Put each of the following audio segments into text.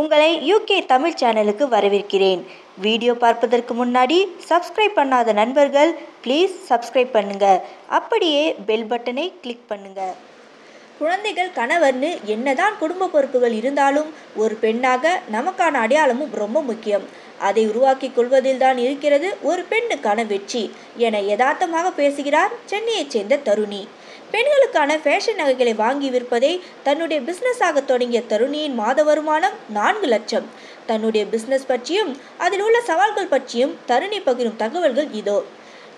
உங்களை யூகே தமிழ் சேனலுக்கு வரவேற்கிறேன். வீடியோ பார்ப்பதற்கு முன்னாடி சப்ஸ்கிரைப் பண்ணாத நண்பர்கள் ப்ளீஸ் சப்ஸ்கிரைப் பண்ணுங்க. அப்படியே பெல் பட்டனை கிளிக் பண்ணுங்க. குழந்தைகள் கணவர்னு என்னதான் குடும்ப பொறுப்புகள் இருந்தாலும் ஒரு பெண்ணாக நமக்கான அடையாளமும் ரொம்ப முக்கியம். அதை உருவாக்கி கொள்வதில் தான் இருக்கிறது ஒரு பெண்ணுக்கான வெற்றி என யதார்த்தமாக பேசுகிறார் சென்னையைச் சேர்ந்த தருணி. பெண்களுக்கான ஃபேஷன் நகைகளை வாங்கி விற்பதை தன்னுடைய பிஸ்னஸாக தொடங்கிய தருணியின் மாத வருமானம் நான்கு லட்சம். தன்னுடைய பிஸ்னஸ் பற்றியும் அதில் உள்ள சவால்கள் பற்றியும் தருணி பகிரும் தகவல்கள் இதோ.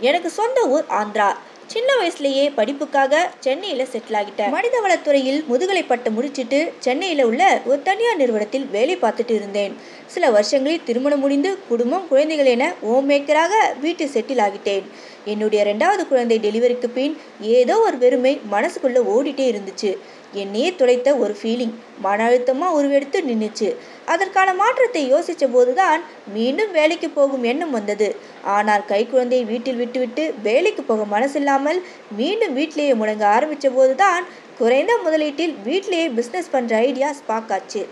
எனக்கு சொந்த ஊர் ஆந்திரா. சின்ன வயசுலேயே படிப்புக்காக சென்னையில் செட்டில் ஆகிட்டார். மனிதவளத்துறையில் முதுகலை பட்டம் முடிச்சிட்டு சென்னையில் உள்ள ஒரு தனியார் நிறுவனத்தில் வேலை பார்த்துட்டு இருந்தேன். சில வருஷங்களில் திருமணம் முடிந்து குடும்பம் குழந்தைகள் என ஹோம் மேக்கராக வீட்டில் செட்டில் ஆகிட்டேன். என்னுடைய ரெண்டாவது குழந்தை டெலிவரிக்கு பின் ஏதோ ஒரு வெறுமை மனசுக்குள்ளே ஓடிட்டே இருந்துச்சு. என்னையே துளைத்த ஒரு ஃபீலிங் மன அழுத்தமாக உருவெடுத்து நின்றுச்சு அதற்கான மாற்றத்தை யோசித்த போதுதான் மீண்டும் வேலைக்கு போகும் எண்ணம் வந்தது. ஆனால் கை குழந்தையை வீட்டில் விட்டுவிட்டு வேலைக்கு போக மனசில்லாமல் மீண்டும் வீட்டிலேயே முடங்க ஆரம்பித்த போது தான் குறைந்த முதலீட்டில் வீட்டிலேயே பிஸ்னஸ் பண்ணுற ஐடியா ஸ்பாக் ஆச்சு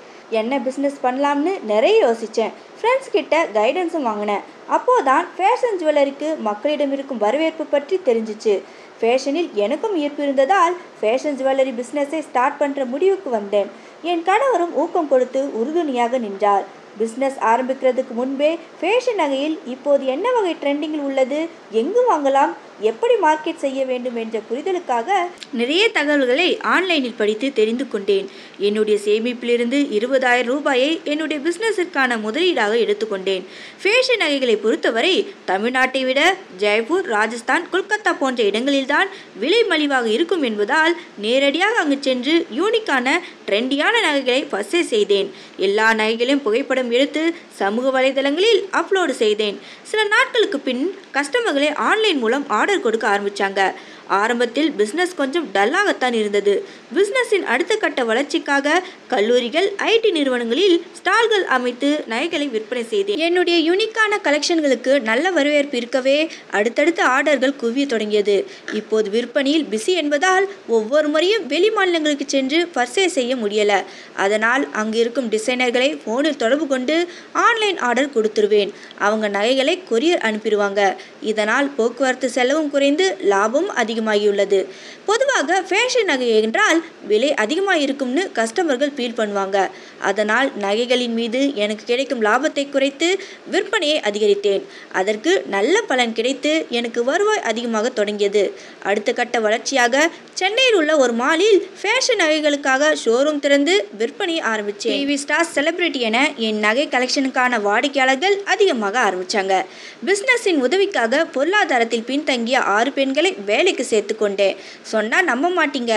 என்ன பிஸ்னஸ் பண்ணலாம்னு நிறைய யோசித்தேன் ஃப்ரெண்ட்ஸ் கிட்ட கைடன்ஸும் வாங்கினேன். அப்போதான் ஃபேஷன் ஜுவல்லரிக்கு மக்களிடம் இருக்கும் வரவேற்பு பற்றி தெரிஞ்சிச்சு. ஃபேஷனில் எனக்கும் ஈர்ப்பு இருந்ததால் ஃபேஷன் ஜுவல்லரி பிஸ்னஸை ஸ்டார்ட் பண்ணுற முடிவுக்கு வந்தேன். என் கணவரும் ஊக்கம் கொடுத்து உறுதுணையாக நின்றார். பிஸ்னஸ் ஆரம்பிக்கிறதுக்கு முன்பே ஃபேஷன் நகையில் இப்போது என்ன வகை ட்ரெண்டிங்கில் உள்ளது? எங்கு வாங்கலாம். எப்படி மார்க்கெட் செய்ய வேண்டும் என்ற புரிதலுக்காக நிறைய தகவல்களை ஆன்லைனில் படித்து தெரிந்து கொண்டேன். என்னுடைய சேமிப்பிலிருந்து இருபதாயிரம் ரூபாயை என்னுடைய பிஸ்னஸிற்கான முதலீடாக எடுத்துக்கொண்டேன். ஃபேஷன் நகைகளை பொறுத்தவரை தமிழ்நாட்டை விட ஜெய்ப்பூர் ராஜஸ்தான் கொல்கத்தா போன்ற இடங்களில்தான் விலை மலிவாக இருக்கும் என்பதால் நேரடியாக அங்கு சென்று யூனிக்கான ட்ரெண்டியான நகைகளை பர்ச்சேஸ் செய்தேன். எல்லா நகைகளையும் புகைப்படம் எடுத்து சமூக வலைதளங்களில் அப்லோடு செய்தேன். சில நாட்களுக்கு பின் கஸ்டமர்களை ஆன்லைன் மூலம் ஆர்டர் கொடுக்க ஆரம்பித்தாங்க ஆரம்பத்தில் பிஸ்னஸ் கொஞ்சம் டல்லாகத்தான் இருந்தது. பிஸ்னஸின் அடுத்த கட்ட வளர்ச்சிக்காக கல்லூரிகள் ஐடி நிறுவனங்களில் ஸ்டால்கள் அமைத்து நகைகளை விற்பனை செய்தேன். என்னுடைய யூனிக்கான கலெக்ஷன்களுக்கு நல்ல வரவேற்பு இருக்கவே அடுத்தடுத்த ஆர்டர்கள் குவிய தொடங்கியது. இப்போது விற்பனையில் பிஸி என்பதால் ஒவ்வொரு முறையும் வெளி மாநிலங்களுக்கு சென்று பர்சேஸ் செய்ய முடியல. அதனால் அங்கு இருக்கும் டிசைனர்களை ஃபோனில் தொடர்பு கொண்டு ஆன்லைன் ஆர்டர் கொடுத்துருவேன். அவங்க நகைகளை கொரியர் அனுப்பிடுவாங்க. இதனால் போக்குவரத்து செலவும் குறைந்து லாபம் அதிகமாகியுள்ளது. பொதுவாக ஃபேஷன் நகை என்றால் விலை அதிகமாக இருக்கும்னு கஸ்டமர்கள் ஃபீல் பண்ணுவாங்க. அதனால் நகைகளின் மீது எனக்கு கிடைக்கும் லாபத்தை குறைத்து விற்பனையை அதிகரித்தேன். அதற்கு நல்ல பலன் கிடைத்து எனக்கு வருவாய் அதிகமாக தொடங்கியது. அடுத்த கட்ட வளர்ச்சியாக சென்னையில் உள்ள ஒரு மாலில் ஃபேஷன் நகைகளுக்காக ஷோரூம் திறந்து விற்பனையை ஆரம்பித்தேன். டிவி ஸ்டார் செலிபிரிட்டி என என் நகை கலெக்ஷனுக்கான வாடிக்கையாளர்கள் அதிகமாக ஆரம்பித்தாங்க பிஸ்னஸின் உதவிக்காக பொருளாதாரத்தில் பின்தங்கிய ஆறு பெண்களை வேலைக்கு சேர்த்து கொண்டேன் சொன்னால் நம்ப மாட்டீங்க.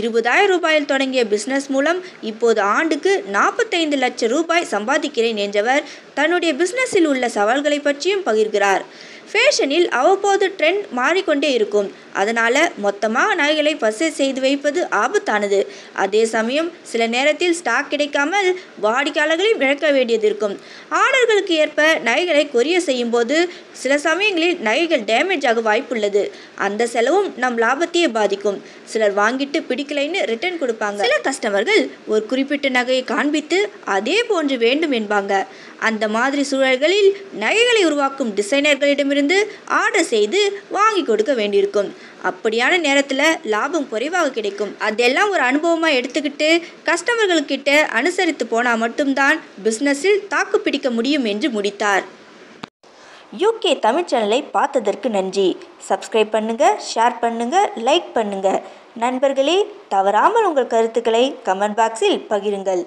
இருபதாயிரம் ரூபாயில் தொடங்கிய பிஸ்னஸ் மூலம் இப்போது ஆண்டுக்கு நாற்பத்தைந்து லட்சம் ரூபாய் சம்பாதிக்கிறேன் என்றவர் தன்னுடைய பிஸ்னஸில் உள்ள சவால்களை பற்றியும் பகிர்கிறார். ஃபேஷனில் அவ்வப்போது ட்ரெண்ட் மாறிக்கொண்டே இருக்கும். அதனால் மொத்தமாக நகைகளை பர்சேஸ் செய்து வைப்பது ஆபத்தானது. அதே சமயம் சில நேரத்தில் ஸ்டாக் கிடைக்காமல் வாடிக்கையாளர்களையும் இழக்க வேண்டியது இருக்கும். ஆர்டர்களுக்கு ஏற்ப நகைகளை கொரியர் செய்யும்போது சில சமயங்களில் நகைகள் டேமேஜ் ஆக வாய்ப்புள்ளது. அந்த செலவும் நம் லாபத்தையே பாதிக்கும். சிலர் வாங்கிட்டு பிடிக்கலைன்னு ரிட்டர்ன் கொடுப்பாங்க. சில கஸ்டமர்கள் ஒரு குறிப்பிட்ட நகையை காண்பித்து அதே போன்று வேண்டும் என்பாங்க. அந்த மாதிரி சூழல்களில் நகைகளை உருவாக்கும் டிசைனர்களிடமிருந்து ஆர்டர் செய்து வாங்கி கொடுக்க வேண்டியிருக்கும். அப்படியான நேரத்தில் லாபம் குறைவாக கிடைக்கும். அதெல்லாம் ஒரு அனுபவமாக எடுத்துக்கிட்டு கஸ்டமர்கள்கிட்ட அனுசரித்து போனால் மட்டும்தான் பிஸ்னஸில் தாக்கு பிடிக்க முடியும் என்று முடித்தார். யூகே தமிழ் சேனலை பார்த்ததற்கு நன்றி. சப்ஸ்கிரைப் பண்ணுங்கள் ஷேர் பண்ணுங்கள் லைக் பண்ணுங்கள் நண்பர்களே தவறாமல் உங்கள் கருத்துக்களை கமெண்ட் பாக்ஸில் பகிருங்கள்.